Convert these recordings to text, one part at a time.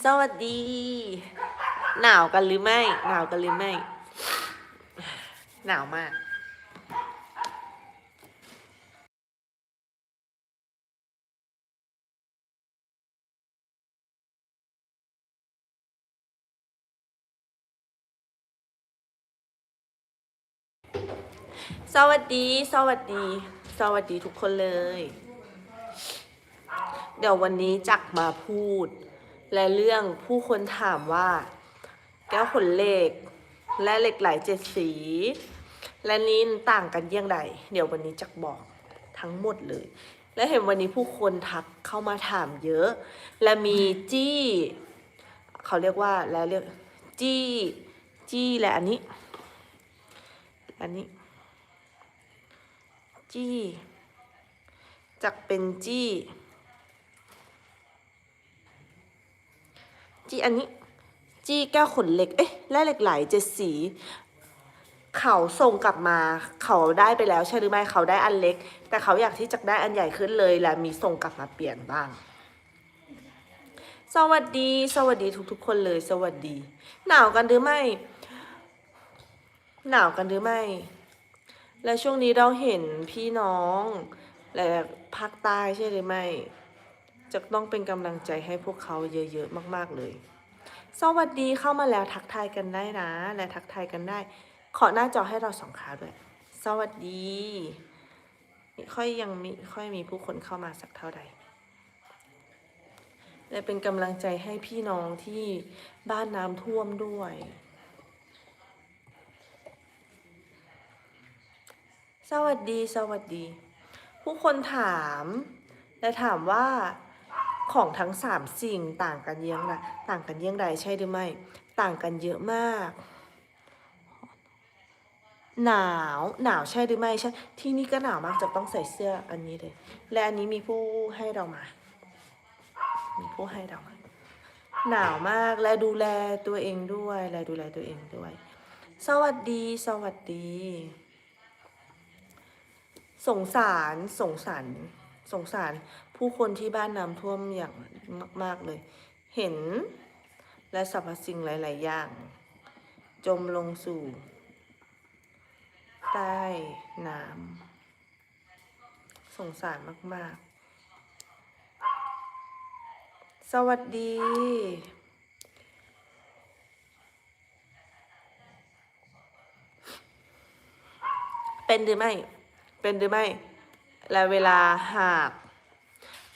สวัสดี หนาวกันหรือไม่ หนาวกันหรือไม่ หนาวมากสวัสดี สวัสดี สวัสดีทุกคนเลย เดี๋ยววันนี้จักมาพูด และเรื่องผู้คนถามว่า แก้วขนเหล็ก และเหล็กไหลเจ็ดสี และนินต่างกันเยี่ยงใดเดี๋ยววันนี้จักบอกทั้งหมดเลย และเห็นวันนี้ผู้คนทักเข้ามาถามเยอะ และมีจี้ เขาเรียกว่าแล้วเรียกจี้ จี้และอันนี้ อันนี้ จี้จักเป็นจี้ จี้อันนี้ จี้แก้วขนเหล็ก เอ๊ะแร่เหล็กไหลเจ็ดสี เขาส่งกลับมา เขาได้ไปแล้วใช่หรือไม่เขาได้อันเล็ก แต่เขาอยากที่จะได้อันใหญ่ขึ้นเลย และมีส่งกลับมาเปลี่ยนบ้าง สวัสดี สวัสดีทุกๆ คนเลย สวัสดี หนาวกันหรือไม่ หนาวกันหรือไม่ และช่วงนี้เราเห็นพี่น้องและภาคใต้ใช่หรือไม่ จะต้องเป็นกำลังใจให้พวกเขาเยอะๆมากๆเลย สวัสดีเข้ามาแล้วทักทายกันได้นะ และทักทายกันได้ ขอหน้าจอให้เราสองขาด้วย สวัสดีไม่ค่อยยังมีค่อยมีผู้คนเข้ามาสักเท่าใดและเป็นกำลังใจให้พี่น้องที่บ้านน้ำท่วมด้วย สวัสดีสวัสดี ผู้คนถาม และถามว่า ของทั้งสามสิ่งต่างกันเยี่ยงต่างกันเยี่ยงใดใช่หรือไม่ ต่างกันเยอะมาก หนาวหนาวใช่หรือไม่ใช่ ที่นี่ก็หนาวมากจะต้องใส่เสื้ออันนี้เลย และอันนี้มีผู้ให้เรามา มีผู้ให้เรามาหนาวมากและดูแลตัวเองด้วย และดูแลตัวเองด้วย สวัสดี สวัสดี สงสาร สงสาร สงสาร ผู้คนที่บ้านน้ำท่วมอย่างมาก ๆ เลย เห็นและสรรพสิ่งหลาย ๆ อย่าง จมลงสู่ ใต้น้ำสงสารมาก ๆ สวัสดีเป็นหรือไม่ เป็นหรือไม่ และเวลาหาก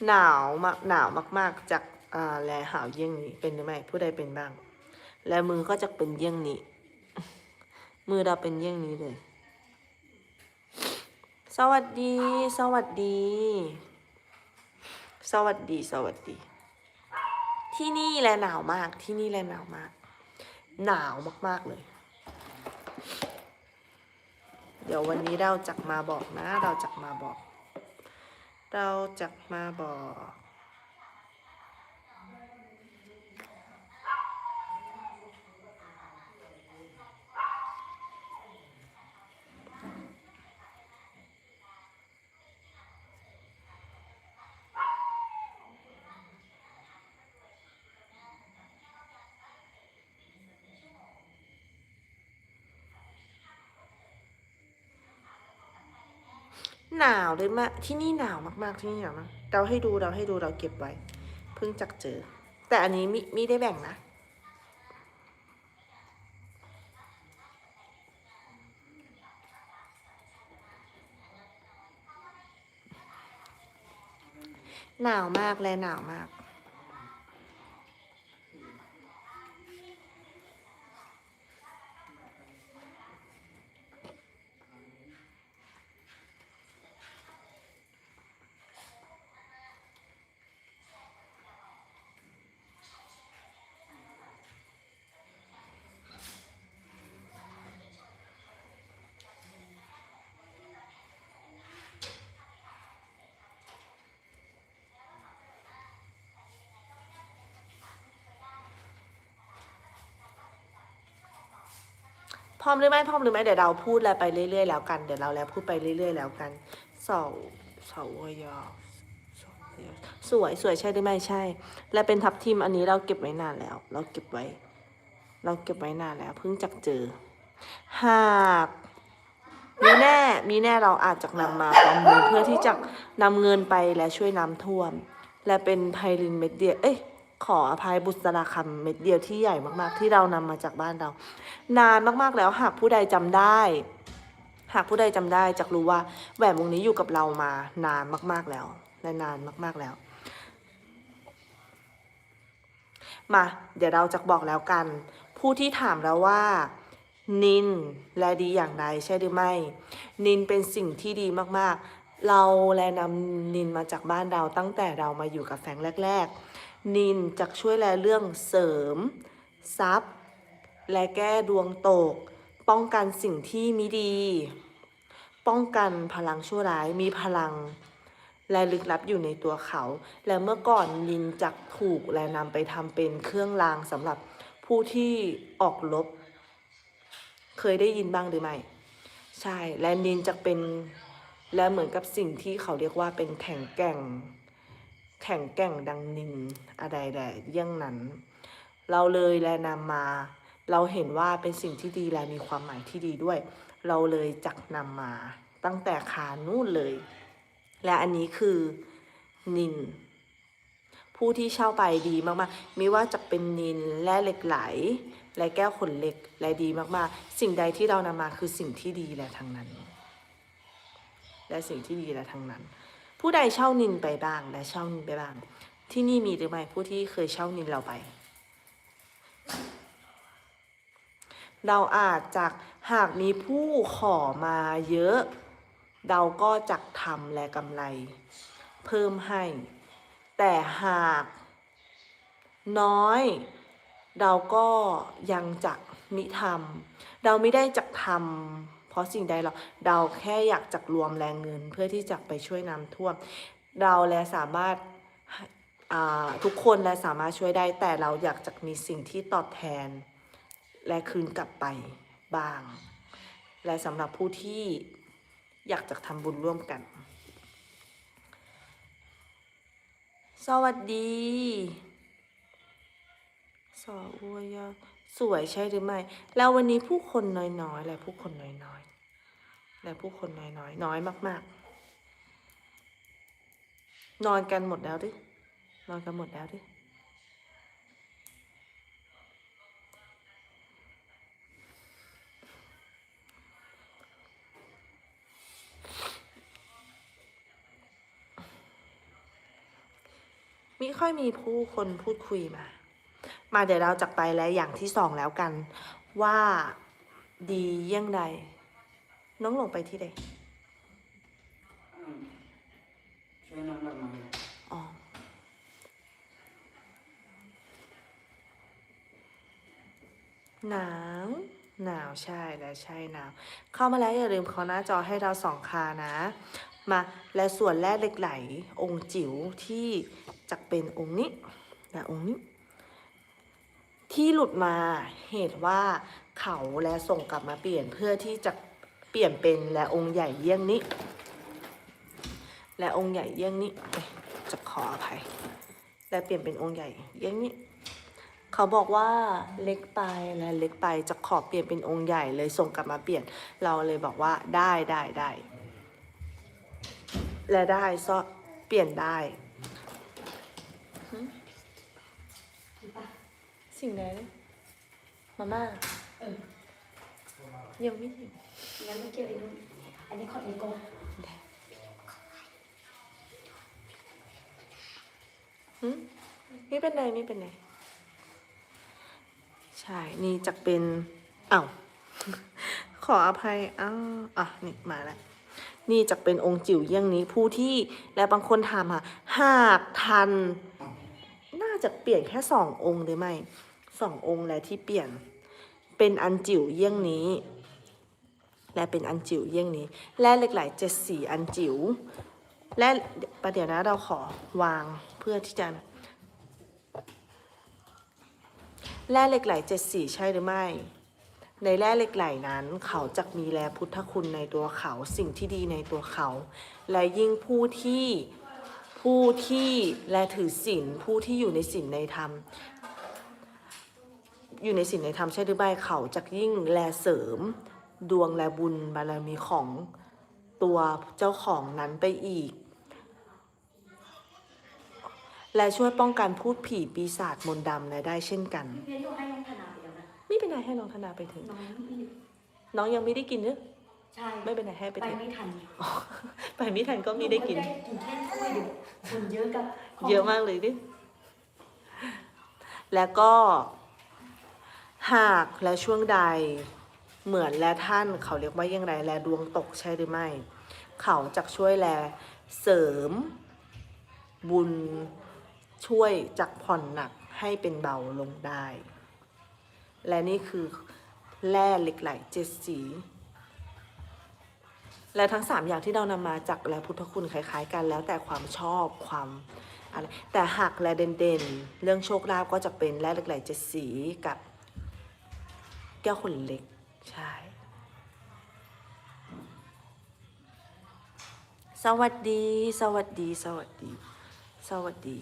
หนาวมากหนาวมาก ๆ จากอ่าแลหาวเยี่ยงนี้เป็นหรือไม่ผู้ใดเป็นบ้าง และมือก็จะเป็นเยี่ยงนี้ มือเราเป็นเยี่ยงนี้เลย สวัสดี สวัสดี สวัสดีสวัสดี ที่นี่และหนาวมาก ที่นี่และหนาวมาก หนาวมาก ๆ เลยเดี๋ยววันนี้เราจะมาบอกนะ เราจะมาบอก เราจะมาบอก หนาวเลยมาที่นี่หนาวมากๆที่นี่หนาวมากเราให้ดูเราให้ดูเราเก็บไว้ เพิ่งจักเจอ แต่อันนี้มิมิได้แบ่งนะหนาวมากและหนาวมาก ร้อมหรือไม่พร้อมหรือไม่เดี๋ยวเราพูดแล้วไปเรื่อยๆแล้วกันเดี๋ยวเราแล้วพูดไปเรื่อยๆแล้วกันเสาเสาวยอสวยสวยใช่หรือไม่ใช่ และเป็นทับทิมอันนี้เราเก็บไว้นานแล้ว เราเก็บไว้ เราเก็บไว้นานแล้ว เพิ่งจักเจอ หากมีแน่มีแน่เราอาจจะนำมาประมูลเพื่อที่จะนำเงินไปและช่วยน้ำท่วม และเป็นไพลินเม็ดเดียวเอ้ย ขออภัยบุษราคำเม็ดเดียวที่ใหญ่มากๆ ที่เรานำมาจากบ้านเรา นานมากๆแล้วหากผู้ใดจำได้ หากผู้ใดจำได้จะรู้ว่าแหวนวงนี้อยู่กับเรามานานมากๆแล้วและนานมากๆแล้ว มา เดี๋ยวเราจะบอกแล้วกัน ผู้ที่ถามแล้วว่า นินและดีอย่างไรใช่หรือไม่ นินเป็นสิ่งที่ดีมากๆ เราแลนำนินมาจากบ้านเราตั้งแต่เรามาอยู่กับแฟงแรก ๆ นินจะช่วยแลเรื่องเสริม ทรัพย์ และแก้ดวงตก ป้องกันสิ่งที่มิดี ป้องกันพลังชั่วร้ายมีพลัง และลึกลับอยู่ในตัวเขา และเมื่อก่อนนินจักถูกและนำไปทำเป็นเครื่องรางสำหรับผู้ที่ออกรบเคยได้ยินบ้างหรือไม่ ใช่และนินจะเป็นและเหมือนกับสิ่งที่เขาเรียกว่าเป็นแข่งแกร่ง แข่งแกร่งดังนินอะไรแดเยี่ยงนั้น เราเลยแลนำมา เราเห็นว่าเป็นสิ่งที่ดีและมีความหมายที่ดีด้วย เราเลยจักนำมา ตั้งแต่คานู่นเลย และอันนี้คือนิน ผู้ที่เช่าไปดีมากๆไม่ว่าจะเป็นนินแร่เหล็กไหล และแก้วขนเหล็กและดีมากๆ สิ่งใดที่เรานำมาคือสิ่งที่ดีและทั้งนั้น และสิ่งที่ดีและทั้งนั้น ผู้ใดเช่านินไปบ้าง และเช่านินไปบ้าง ที่นี่มีหรือไม่ผู้ที่เคยเช่านินเราไป เราอาจจะหากมีผู้ขอมาเยอะ เราก็จักทำและกำไร เพิ่มให้ แต่หากน้อย เราก็ยังจักมิทำเราไม่ได้จักทำ ราะสิ่งใดหรอกเราแค่อยากจักรวมแรงเงินเพื่อที่จะไปช่วยน้ำท่วม เราและสามารถทุกคนและสามารถช่วยได้ แต่เราอยากจะมีสิ่งที่ตอบแทน และคืนกลับไปบ้าง และสำหรับผู้ที่อยากจะทำบุญร่วมกัน สวัสดีสออวยสวยใช่หรือไม่ แล้ววันนี้ผู้คนน้อยๆและผู้คนน้อยๆ และผู้คนน้อยๆน้อยมาก ๆ นอนกันหมดแล้วดิ นอนกันหมดแล้วดิไม่ค่อยมีผู้คนพูดคุยมา มาเดี๋ยวเราจะไปแล้วอย่างที่สองแล้วกัน ว่าดีเยี่ยงใด น้องหลงไปที่ใดอืมช่วยน้องดอกไม้อ๋อหนาวหนาวใช่และใช่หนาว เข้ามาแล้วอย่าลืมเคาะหน้าจอให้เราสองคานะ มาและส่วนแรกเหล็กไหล องค์จิ๋วที่จะเป็นองค์นี้และองค์นี้ ที่หลุดมาเหตุว่าเขาและส่งกลับมาเปลี่ยนเพื่อที่จะ เปลี่ยนเป็นและองค์ใหญ่เยี่ยงนี้ และองค์ใหญ่เยี่ยงนี้จะขออภัยและเปลี่ยนเป็นองค์ใหญ่เยี่ยงนี้ เขาบอกว่าเล็กไปและเล็กไปจะขอเปลี่ยนเป็นองค์ใหญ่เลยส่งกลับมาเปลี่ยนเราเลยบอกว่าได้ได้ได้และได้ซอเปลี่ยนได้สิ่งไหนมาม่าเออ ยังไม่ถึงงั้นไม่เกี่ยวกับอันนี้ของเอโก้หึไม่เป็นไรไม่เป็นไรใช่ นี่จะเป็นอ้าวขออภัยอ้าวอะนี่มาแล้วนี่จะเป็นองค์จิ๋วเยี่ยงนี้ผู้ที่และบางคนถามค่ะหากทัน น่าจะเปลี่ยนแค่สององค์หรือไม่สององค์และที่เปลี่ยน เป็นอันจิ๋วเยี่ยงนี้ และเป็นอันจิ๋วเยี่ยงนี้และเหล็กไหลเจ็ดสีอันจิ๋วและประเดี๋ยวนะเราขอวางเพื่อที่จะแร่เหล็กไหลเจ็ดสีใช่หรือไม่ ในแร่เหล็กไหลนั้น เขาจะมีแร่พุทธคุณในตัวเขาสิ่งที่ดีในตัวเขา และยิ่งผู้ที่ผู้ที่และถือศีลผู้ที่อยู่ในศีลในธรรม อยู่ในศีลในธรรมใช่หรือไม่เขาจะยิ่งแลเสริม ดวงและบุญบารมีของตัวเจ้าของนั้นไปอีก และช่วยป้องกันพูดผีปีศาจมนต์ดำและได้เช่นกันพี่เพียรโยให้น้องธนาไปแล้วนะไม่เป็นไรให้น้องธนาไปถึงน้องไม่น้องยังไม่ได้กินเนอะใช่ไม่เป็นไรให้ไปไปถึงไม่ทัน ไปไม่ทันก็ไม่ได้กินกินแค่ถ้วยเดียวคนเยอะกับเยอะมากเลยดิ แล้วก็หากและช่วงใด เหมือนและท่านเขาเรียกว่าอย่างไรแลดวงตกใช่หรือไม่ เขาจะช่วยแลเสริม บุญช่วยจักผ่อนหนักให้เป็นเบาลงได้ และนี่คือแร่เหล็กไหลเจ็ดสี และทั้งสามอย่างที่เรานำมาจากแลพุทธคุณคล้าย ๆ กันแล้วแต่ความชอบความอะไรแต่หักและเด่นๆ เรื่องโชคลาภก็จะเป็นแร่เหล็กไหลเจ็ดสีกับแก้วขนเล็ก ใช่ สวัสดี สวัสดี สวัสดี สวัสดี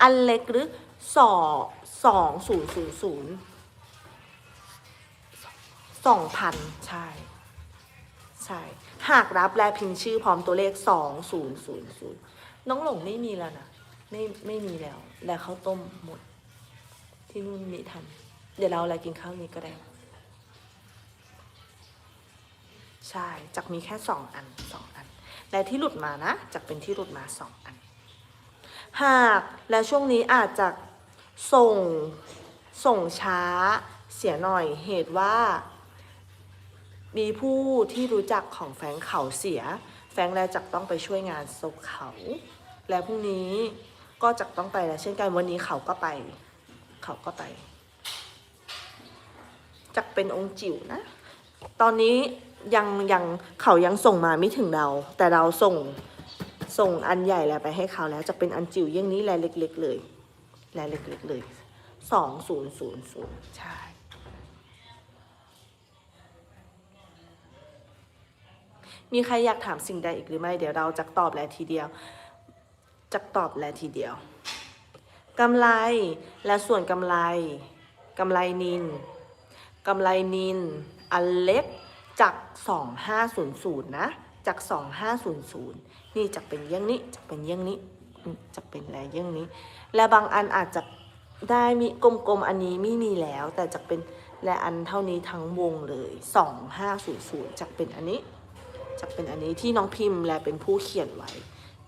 อันเล็กหรือสองสองศูนย์ศูนย์ศูนย์สองพันใช่ ใช่ หากรับและพิมพ์ชื่อพร้อมตัวเลขสองศูนย์ศูนย์ศูนย์น้องหลงไม่มีแล้วนะไม่ไม่มีแล้ว แล้วข้าต้มหมด ที่นู่นมีทำเดี๋ยวเราอะไรกินข้าวนี้ก็ได้ ใช่จากมีแค่สองอันสองอัน และที่หลุดมานะจากเป็นที่หลุดมาสองอัน หากและช่วงนี้อาจจะส่งส่งช้าเสียหน่อยเหตุว่า มีผู้ที่รู้จักของแฟงเขาเสีย แฟงและจักต้องไปช่วยงานศพเขา และพรุ่งนี้ก็จักต้องไปแล้วเช่นกันวันนี้เขาก็ไป เขาก็ไป จักเป็นองค์จิ๋วนะ ตอนนี้ยังยังเขายังส่งมาไม่ถึงเรา แต่เราส่งส่งอันใหญ่แล้วไปให้เขาแล้วจะเป็นอันจิ๋วเยี่ยงนี้แลเล็ก ๆ เลยแลเล็ก ๆ เลยสองศูนย์ศูนย์ศูนย์ใช่ มีใครอยากถามสิ่งใดอีกหรือไม่ เดี๋ยวเราจะตอบแลทีเดียวจะตอบแลทีเดียวกำไรและส่วนกำไรกำไรนินกำไรนินอันเล็กจาก 2500 นะจาก 2500 นี่จะเป็นเยี่ยงนี้จะเป็นเยี่ยงนี้จะเป็นอะไรเยี่ยงนี้ และบางอันอาจจะได้มีกลมๆอันนี้ไม่มีแล้ว แต่จะเป็นและอันเท่านี้ทั้งวงเลย 2500จะเป็นอันนี้ จะเป็นอันนี้ที่น้องพิมพ์และเป็นผู้เขียนไว้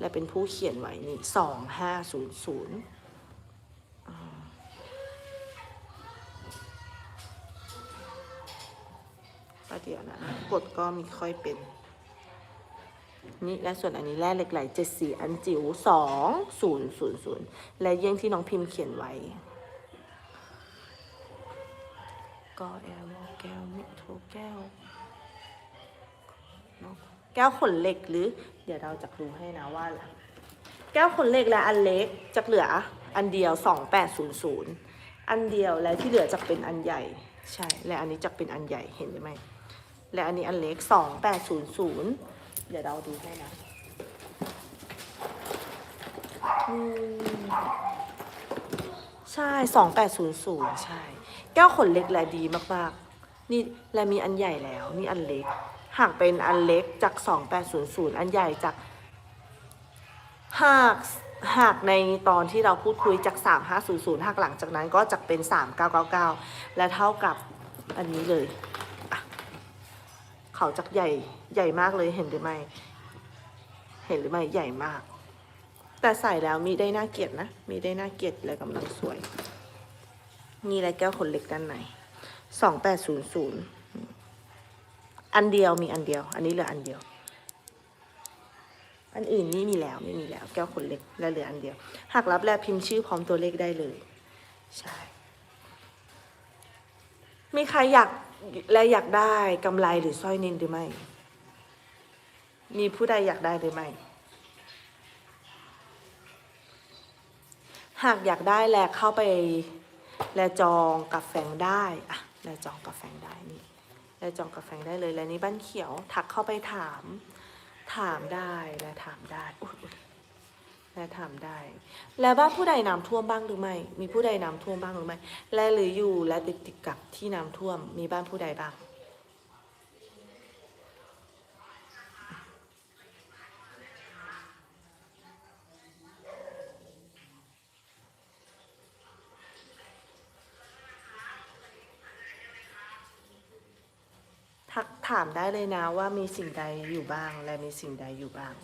และเป็นผู้เขียนไว้นี่สองห้าศูนย์ศูนย์ประเดี๋ยวนะกดก็มีค่อยเป็นนี่และส่วนอันนี้แร่เหล็กไหลเจ็ดสี่อันจิ๋วสองศูนย์ศูนย์ศูนย์และเยี่ยงที่น้องพิมพ์เขียนไว้ ก็แอลแก้วมิโทแก้ว แก้วขนเหล็กหรือ เดี๋ยวเราจะดูให้นะว่า แก้วขนเหล็กและอันเล็กจะเหลืออันเดียว 2800 อันเดียวและที่เหลือจะเป็นอันใหญ่ใช่และอันนี้จะเป็นอันใหญ่เห็นไหมและอันนี้อันเล็ก 2800 เดี๋ยวเราดูให้นะอืมใช่ 2800 ใช่ แก้วขนเล็กและดีมาก ๆ นี่และมีอันใหญ่แล้ว นี่อันเล็ก หากเป็นอันเล็กจาก 2800 อันใหญ่จากหากหากในตอนที่เราพูดคุยจาก 3500หากหลังจากนั้นก็จะเป็น 3999 และเท่ากับอันนี้เลย เขาจักใหญ่ใหญ่มากเลยเห็นหรือไม่ เห็นหรือไม่ใหญ่มาก แต่ใส่แล้วมีได้น่าเกลียดนะ มีได้น่าเกลียดและกำลังสวย นี่และแก้วขนเล็กด้านใน2800 อันเดียวมีอันเดียว อันนี้เหลืออันเดียว อันอื่นนี่มีแล้วไม่มีแล้ว แก้วขนเล็กและเหลืออันเดียว หากรับแลพิมพ์ชื่อพร้อมตัวเลขได้เลย ใช่มีใครอยากและอยากได้กำไรหรือสร้อยนินหรือไม่ มีผู้ใดอยากได้หรือไม่ หากอยากได้แลเข้าไปแลจองกับแฟงได้อะและจองกับแฟงได้นี่ และจองกับแฟงได้เลยและนี้บ้านเขียวทักเข้าไปถาม ถามได้และถามได้และถามได้ และบ้านผู้ใดน้ำท่วมบ้างหรือไม่ มีผู้ใดน้ำท่วมบ้างหรือไม่ และหรืออยู่และติดติดกับที่น้ำท่วม มีบ้านผู้ใดบ้าง ทักถามได้เลยนะว่ามีสิ่งใดอยู่บ้าง และมีสิ่งใดอยู่บ้าง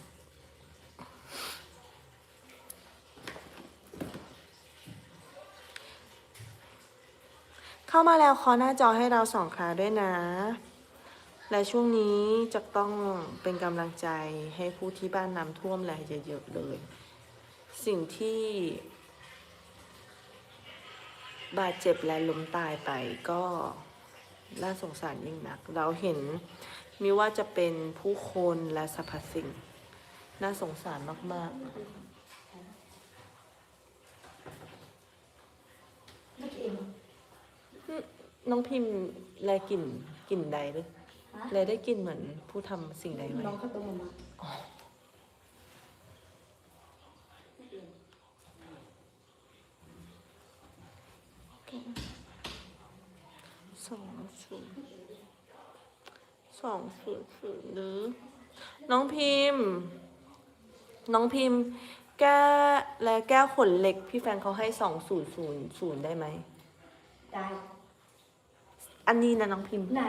เข้ามาแล้วขอหน้าจอให้เราสองคราด้วยนะ และช่วงนี้จะต้องเป็นกำลังใจให้ผู้ที่บ้านน้ำท่วมแหละเยอะๆเลย สิ่งที่ บาดเจ็บและล้มตายไปก็ น่าสงสารยิ่งนัก เราเห็นมีว่าจะเป็นผู้คนและสรรพสิ่ง น่าสงสารมากไม่เองๆน้องพิมพ์แลกลิ่นกลิ่นใดหรือฮะแลได้กลิ่นเหมือนผู้ทำสิ่งใดไหม น้องเขาตรงมา สองศูนย์ สองศูนย์ศูนย์หรือ น้องพิมพ์ น้องพิมพ์ แก้และแก้วขนเหล็ก พี่แฟนเขาให้สองศูนย์ศูนย์ศูนย์ได้ไหม ได้ อันนี้นะน้องพิมพ์ ไหน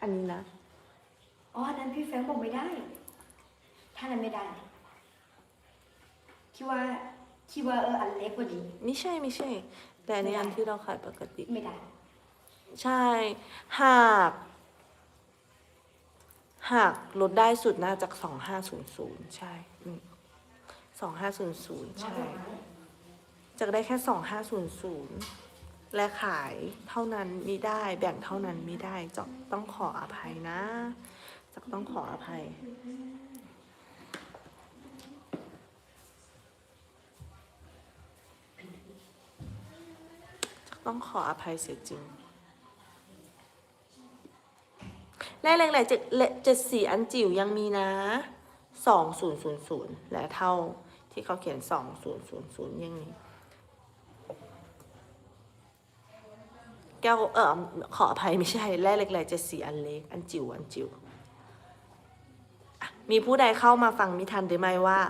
อันนี้นะ อ๋ออันนั้นพี่แฟรงค์บอกไม่ได้ ถ้านั้นไม่ได้ คิดว่า คิดว่าเอออันเล็กกว่านี้ ไม่ใช่ไม่ใช่ แต่อันนี้ไม่ได้อันที่เราขายปกติ ไม่ได้ ใช่ หาก หากลดได้สุดน่าจากสองห้าศูนย์ศูนย์ใช่สองห้าศูนย์ศูนย์ใช่ จะได้แค่สองห้าศูนย์ศูนย์และขายเท่านั้นไม่ได้ แบ่งเท่านั้นไม่ได้จอกต้องขออภัยนะจอกต้องขออภัยต้องขออภัยเสียจริง เลขเล็กๆเจ็ดเจ็ดสี่อันจิ๋วยังมีนะสองศูนย์ศูนย์ศูนย์และเท่าที่เขาเขียนสองศูนย์ศูนย์ศูนย์ยังมีแก้วเออขออภัยไม่ใช่เลขเล็กๆเจ็ดสี่อันเล็ก อันจิ๋วอันจิ๋วมีผู้ใดเข้ามาฟังมิทันหรือไม่ว่า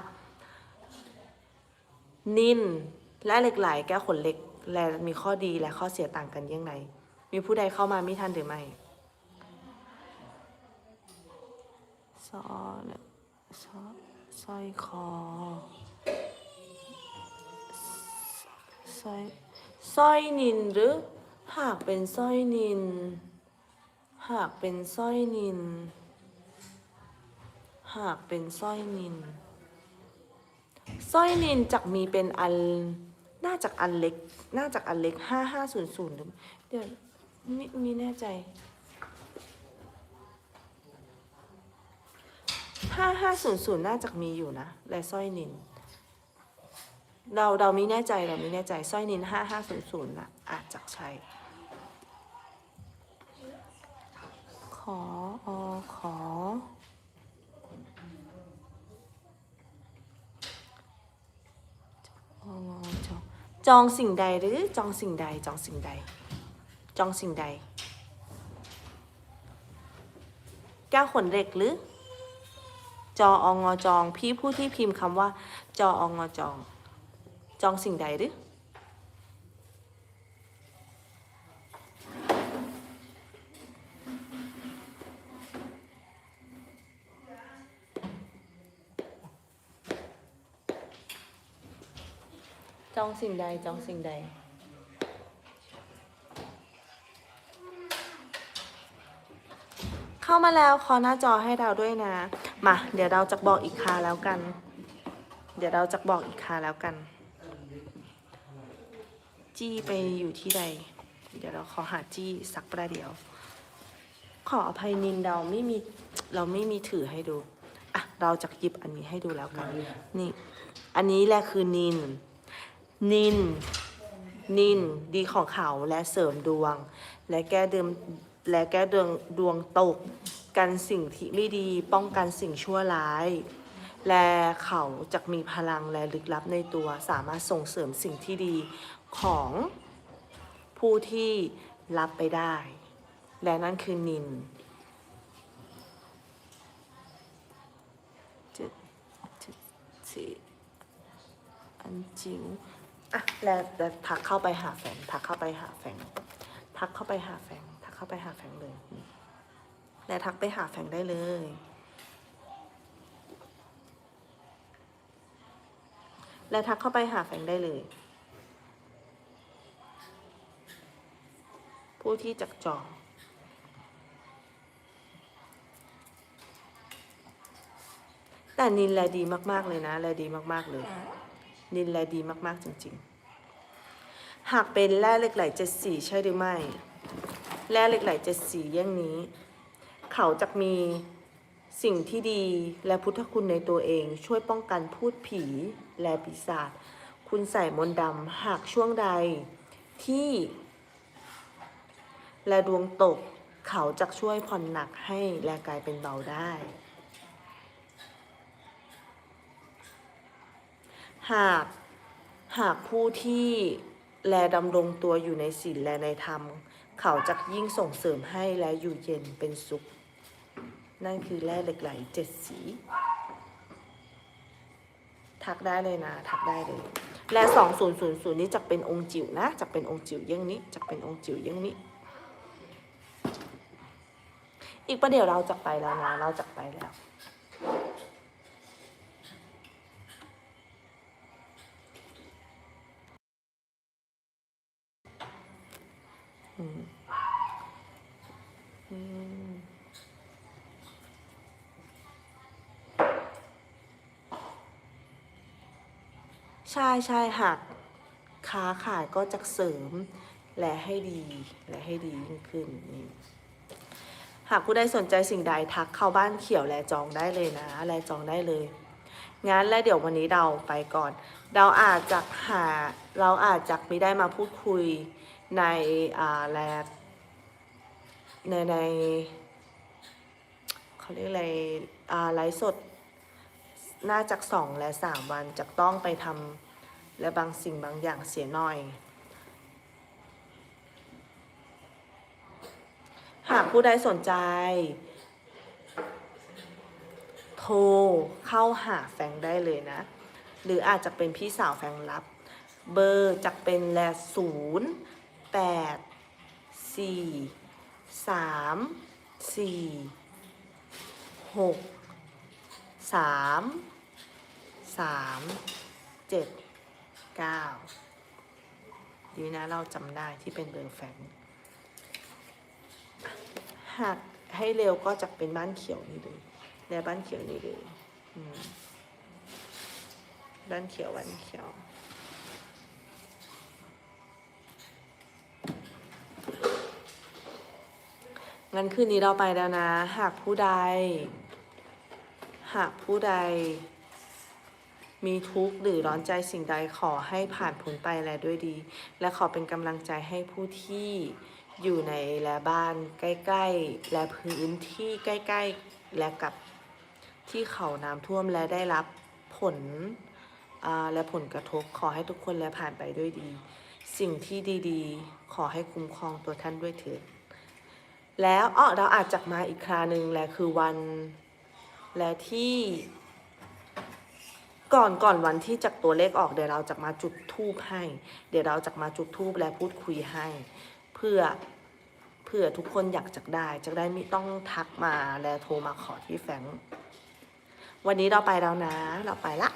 นินและเหล็กไหลแก้วขนเล็ก และมีข้อดีและข้อเสียต่างกันยังไงมีผู้ใดเข้ามามิทันหรือไม่ ซอเนี่ยซอสร้อยคอสร้อยสร้อยนินหรือ หากเป็นสร้อยนิน หากเป็นสร้อยนิน หากเป็นสร้อยนินสร้อยนินจักมีเป็นอันน่าจากอันเล็ก น่าจากอันเล็กห้าห้าศูนย์ศูนย์เดี๋ยวไม่มีแน่ใจ ห้าห้าศูนย์ศูนย์น่าจะมีอยู่นะ และสร้อยนิน เราเราไม่แน่ใจเราไม่แน่ใจสร้อยนินห้าห้าศูนย์ศูนย์นะอาจจะใช่ขออขอจองจองจองสิ่งใดหรือจองสิ่งใดจองสิ่งใด จองสิ่งใดแก้วขนเหล็กหรือ จอองงอจอง พี่ผู้ที่พิมพ์คำว่า จอองงอจอง จองสิ่งใดหรือจองสิ่งใดจองสิ่งใด เข้ามาแล้วขอหน้าจอให้เราด้วยนะ มา เดี๋ยวเราจะบอกอีกคาแล้วกัน เดี๋ยวเราจะบอกอีกคาแล้วกัน จี้ไปอยู่ที่ใด เดี๋ยวเราขอหาจี้สักประเดี๋ยว ขออภัยนินเราไม่มีเราไม่มีถือให้ดูอะเราจะหยิบอันนี้ให้ดูแล้วกัน นี่ อันนี้แหละคือนิน นิน นิน ดีของเขาและเสริมดวง และแก้เดิมและแก้ดวงดวงตก กันสิ่งที่ไม่ดีป้องกันสิ่งชั่วร้าย และเขาจะมีพลังและลึกลับในตัว สามารถส่งเสริมสิ่งที่ดีของผู้ที่รับไปได้ และนั่นคือนินจ็ดเจ็ดสี่อันจิ๋วอะแล้วแล้วทักเข้าไปหาแฟนทักเข้าไปหาแฟนทักเข้าไปหาแฟนทักเข้าไปหาแฟนเลย และทักไปหาแฟนได้เลย และทักเข้าไปหาแฟนได้เลย ผู้ที่จักจองแต่นินแลดีมากๆเลยนะแลดีมากๆเลย นินแลดีมากๆจริงๆ หากเป็นแร่เหล็กไหลเจ็ดสีใช่หรือไม่ แร่เหล็กไหลเจ็ดสีเยี่ยงนี้ เขาจะมีสิ่งที่ดีและพุทธคุณในตัวเอง ช่วยป้องกันพูดผีและปีศาจคุณใส่มนต์ดำหากช่วงใดที่ และดวงตกเขาจะช่วยผ่อนหนักให้และกลายเป็นเบาได้ หากหากผู้ที่แลดำรงตัวอยู่ในศีลและในธรรม เขาจะยิ่งส่งเสริมให้และอยู่เย็นเป็นสุข นั่นคือแร่เหล็กไหลเจ็ดสี ทักได้เลยนะ ทักได้เลยและสองศูนย์ศูนย์ศูนย์นี้จะเป็นองค์จิ๋วนะจะเป็นองค์จิ๋วยี่ยงนี้จะเป็นองค์จิ๋วยี่ยงนี้ อีกประเดี๋ยวเราจะไปแล้วนะ เราจะไปแล้วอืม ใช่ใช่หากค้าขายก็จะเสริมและให้ดีและให้ดียิ่งขึ้นนี่หากผู้ใดสนใจสิ่งใดทักเข้าบ้านเขียวแลจองได้เลยนะ แลจองได้เลยงั้นและเดี๋ยววันนี้เราไปก่อน เราอาจจะหาเราอาจจะไม่ได้มาพูดคุยในอ่าแลในในเขาเรียกอะไรอ่าไลฟ์สด น่าจากสองและสามวันจะต้องไปทำและบางสิ่งบางอย่างเสียหน่อย หากผู้ใดสนใจ โทรเข้าหาแฟงได้เลยนะ หรืออาจจะเป็นพี่สาวแฟงรับ เบอร์จะเป็นแลศูนย์แปดสี่สามสี่หกสาม สามเจ็ดเก้าดีนะเราจำได้ที่เป็นเบอร์แฟงหากให้เร็วก็จะเป็นบ้านเขียวนี่เลยและบ้านเขียวนี่เลยบ้านเขียวบ้านเขียวงั้นคืนนี้เราไปแล้วนะ หากผู้ใด หากผู้ใด มีทุกข์หรือร้อนใจสิ่งใดขอให้ผ่านพ้นไปและด้วยดี และขอเป็นกำลังใจให้ผู้ที่อยู่ในและบ้านใกล้ๆ และพื้นที่ใกล้ๆ และกับที่เขาน้ำท่วมและได้รับผลและผลกระทบขอให้ทุกคนและผ่านไปด้วยดี สิ่งที่ดีๆ ขอให้คุ้มครองตัวท่านด้วยเถิดแล้วอ๋อเราอาจจะมาอีกคราหนึ่งแหละคือวันและที่ ก่อนก่อนวันที่จากตัวเลขออกเดี๋ยวเราจะมาจุดทูบให้ เดี๋ยวเราจะมาจุดทูบและพูดคุยให้ เพื่อเพื่อทุกคนอยากจะได้จะได้ไม่ต้องทักมาและโทรมาขอที่แฟงวันนี้เราไปแล้วนะ เราไปละ